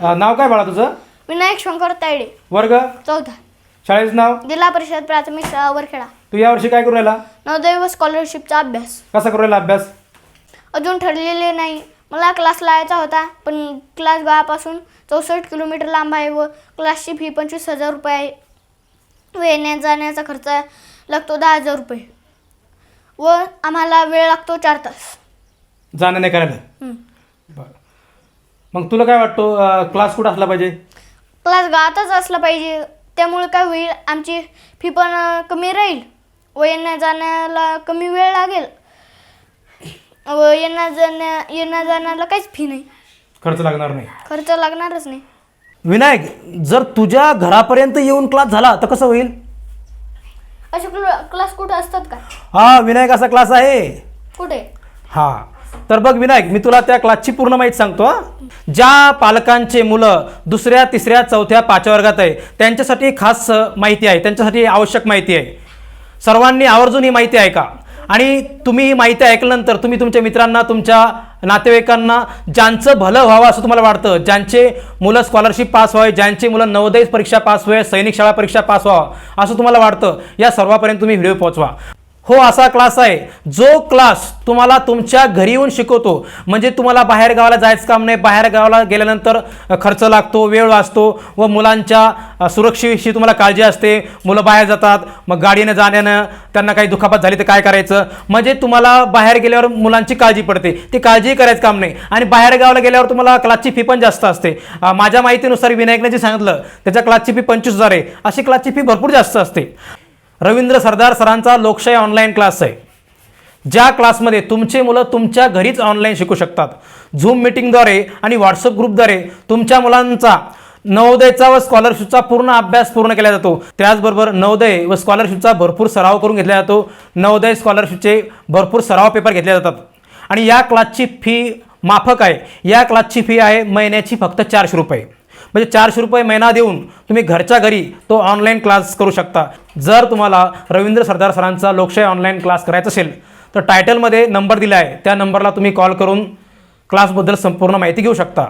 अ, नाव काय बाळा तुझं? विनायक शंकर तायडे वर्ग? चौथा शाळेचं नाव? जिल्हा परिषद प्राथमिक शाळा वरखेडा. तू यावर्षी काय करू राहिला? नवोदय व स्कॉलरशिपचा अभ्यास. कसा करू राहिला अभ्यास? अजून ठरलेले नाही. मला क्लास लावायचा होता पण क्लास गावापासून चौसष्ट किलोमीटर लांब आहे व क्लासची फी पंचवीस हजार रुपये आहे. व येण्या जाण्याचा खर्च लागतो दहा हजार रुपये. व आम्हाला वेळ लागतो चार तास. जाणं नाही करायला? हं. बरं. मग तुला काय वाटतो क्लास कुठं असला पाहिजे? क्लास गावातच असला पाहिजे. त्यामुळे काय होईल आमची फी पण कमी राहील. व येण्या जाण्याला कमी वेळ लागेल. व येण्या जाण्या येण्या जाण्याला काहीच फी नाही. खर्च लागणार नाही. खर्च लागणारच नाही. विनायक जर तुझ्या घरापर्यंत येऊन क्लास झाला तर कसं होईल? असे क्ल- क्लास कुठे असतात का? हा विनायक असा क्लास आहे. कुठे? हा. तर बघ विनायक मी तुला त्या क्लासची पूर्ण माहिती सांगतो ज्या पालकांचे मुलं दुसऱ्या तिसऱ्या चौथ्या पाचव्या वर्गात आहे त्यांच्यासाठी खास माहिती आहे त्यांच्यासाठी आवश्यक माहिती आहे. सर्वांनी आवर्जून ही माहिती ऐका. आणि तुम्ही ही माहिती ऐकल्यानंतर तुम्ही तुमच्या मित्रांना तुमच्या नातेवाईकांना ज्यांचं भलं व्हावं असं तुम्हाला वाटतं ज्यांचे मुलं स्कॉलरशिप पास व्हावे ज्यांचे मुलं नवोदय परीक्षा पास व्हावे सैनिक शाळा परीक्षा पास व्हावं असं तुम्हाला वाटतं या सर्वांपर्यंत तुम्ही व्हिडिओ पोहोचवा. हो असा क्लास आहे. जो क्लास तुम्हाला तुमच्या घरी येऊन शिकवतो म्हणजे तुम्हाला बाहेर गावाला जायचं काम नाही बाहेर गावाला गेल्यानंतर खर्च लागतो वेळ वाचतो व मुलांच्या सुरक्षेविषयी तुम्हाला काळजी असते. मुलं बाहेर जातात मग गाडीनं जाण्यानं त्यांना काही दुखापत झाली तर काय करायचं? म्हणजे तुम्हाला बाहेर गेल्यावर मुलांची काळजी पडते. ती काळजी करायचं काम नाही. आणि बाहेर गावाला गेल्यावर तुम्हाला क्लासची फी पण जास्त असते. माझ्या माहितीनुसार विनायकने जे सांगितलं त्याच्या क्लासची फी पंचवीस हजार आहे. अशी क्लासची फी भरपूर जास्त असते. रवींद्र सरदार सरांचा लोकशाही ऑनलाईन क्लास आहे. ज्या क्लासमध्ये तुमचे मुलं तुमच्या घरीच ऑनलाईन शिकू शकतात. झूम मिटिंगद्वारे आणि व्हॉट्सअप ग्रुपद्वारे तुमच्या मुलांचा नवोदयचा व स्कॉलरशिपचा पूर्ण अभ्यास पूर्ण केला जातो. त्याचबरोबर नवोदय व स्कॉलरशिपचा भरपूर सराव करून घेतला जातो. नवोदय स्कॉलरशिपचे भरपूर सराव पेपर घेतले जातात. आणि या क्लासची फी माफक आहे. या क्लासची फी आहे महिन्याची फक्त चारशे रुपये. म्हणजे चारशे रुपये महिना देऊन तुम्ही घरच्या घरी तो ऑनलाईन क्लास करू शकता. जर तुम्हाला रवींद्र सरदार सरांचा लोकशाही ऑनलाईन क्लास करायचा असेल तर टायटलमध्ये नंबर दिला आहे त्या नंबरला तुम्ही कॉल करून क्लासबद्दल संपूर्ण माहिती घेऊ शकता.